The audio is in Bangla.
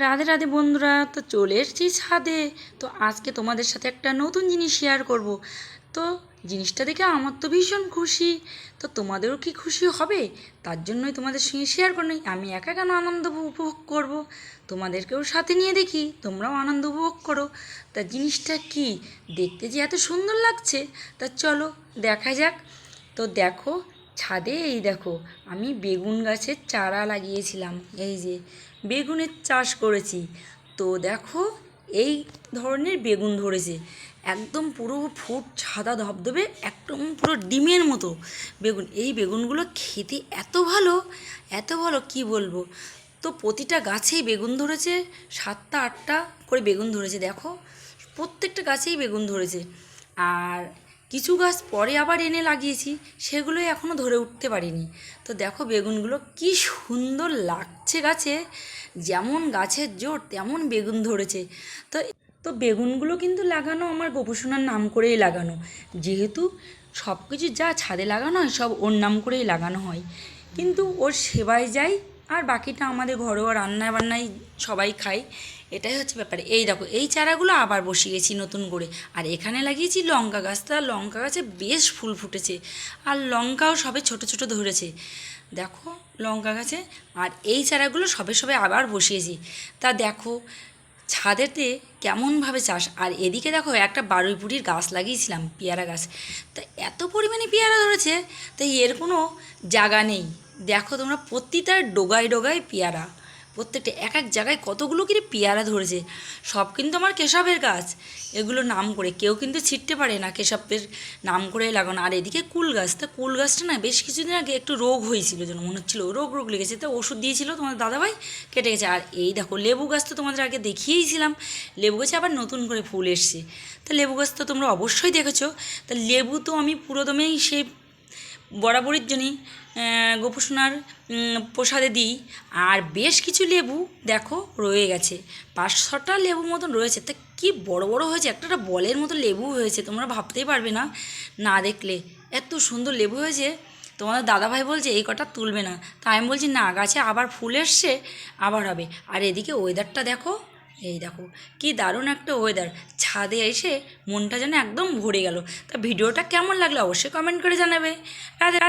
রাধে রাধে বন্ধুরা, তো চলে এসেছি ছাদে। তো আজকে তোমাদের সাথে একটা নতুন জিনিস শেয়ার করব। তো জিনিসটা দেখে আমার তো ভীষণ খুশি। তো তোমাদেরও কি খুশি হবে? তার জন্যই তোমাদের সঙ্গে শেয়ার করে নিই আমি একা কেন আনন্দ উপভোগ করব? তোমাদেরকেও সাথে নিয়ে দেখি। তোমরাও আনন্দ উপভোগ করো। তা জিনিসটা কি? দেখতে যে এত সুন্দর লাগছে। তা চলো, দেখা যাক। তো দেখো ছাদে, এই দেখো, আমি বেগুন গাছের চারা লাগিয়েছিলাম, এই যে, বেগুনের চাষ করেছি। তো দেখো, এই ধরনের বেগুন ধরেছে, একদম পুরো ফুট সাদা ধবধবে, একদম পুরো ডিমের মতো বেগুন। এই বেগুনগুলো খেতে এত ভালো এত ভালো, কি বলব? তো প্রতিটা গাছেই বেগুন ধরেছে, সাতটা, আটটা করে বেগুন ধরেছে, দেখো, প্রত্যেকটা গাছেই বেগুন ধরেছে। আর কিছু গাছ পরে আবার এনে লাগিয়েছি, সেগুলোই এখনও ধরে উঠতে পারিনি। তো দেখো বেগুনগুলো কি সুন্দর লাগছে গাছে, যেমন গাছের জোর তেমন বেগুন ধরেছে। তো তো বেগুনগুলো কিন্তু লাগানো আমার গোপসোনার নাম করেই লাগানো। যেহেতু সব কিছু যা ছাদে লাগানো হয়, সব ওর নাম করেই লাগানো হয়। কিন্তু ওর সেবায় যাই, আর বাকিটা আমাদের ঘরোয়া রান্নায় বান্নায় সবাই খায়। এটাই হচ্ছে ব্যাপার। এই দেখো, এই চারাগুলো আবার বসিয়েছি নতুন করে। আর এখানে লাগিয়েছি লঙ্কা গাছ তা লঙ্কা গাছে বেশ ফুল ফুটেছে। আর লঙ্কাও সবে ছোট ছোট ধরেছে। দেখো লঙ্কা গাছে। আর এই চারাগুলো সবে সবে আবার বসিয়েছি। তা দেখো, ছাদেতে কেমনভাবে চাষ। আর এদিকে দেখো, একটা বারুইপুরির গাছ লাগিয়েছিলাম, পেয়ারা গাছ। তা এত পরিমাণে পেয়ারা ধরেছে তাই এর কোনো জায়গা নেই। দেখো তোমরা প্রতিটার ডোগায় ডোগায় পেয়ারা। প্রত্যেকটা এক এক জায়গায় কতগুলো কি পেয়ারা ধরেছে? সব কিন্তু আমার কেশবের গাছ। এগুলো নাম করে কেউ কিন্তু ছিটতে পারে না কেশবের নাম করে লাগানো। আর এদিকে কুল গাছ। তা কুল গাছটা না বেশ কিছুদিন আগে একটু রোগ হয়েছিল যেন, মনে হচ্ছিল রোগ রোগ লেগেছে। তো ওষুধ দিয়েছিল তোমার দাদাভাই, কেটে গেছে। আর এই দেখো লেবু গাছ তো তোমাদের আগে দেখিয়েছিলাম লেবু গাছে আবার নতুন করে ফুল এসছে। তা লেবু গাছ তো তোমরা অবশ্যই দেখেছ। তা লেবু তো আমি পুরোদমেই সেই বরাবরের জন্যই গোপুসোনার প্রসাদে দিই। আর বেশ কিছু লেবু, দেখো, রয়ে গেছে। পাঁচ ছটা লেবু মতন রয়েছে। তা কি বড় বড় হয়েছে? একটা একটা বলের মতো লেবু হয়েছে। তোমরা ভাবতেই পারবে না না দেখলে। এত সুন্দর লেবু হয়েছে। তোমাদের দাদাভাই বলছে, এই কটা তুলবে না। তা আমি বলছি, না, গাছে আবার ফুল এসছে, আবার হবে। আর এদিকে ওয়েদারটা দেখো এই দেখো, কি দারুণ একটা ওয়েদার ছাদে এসে মনটা যেন একদম ভরে গেল। তা ভিডিওটা কেমন লাগল অবশ্যই কমেন্ট করে জানাবে। রাধে।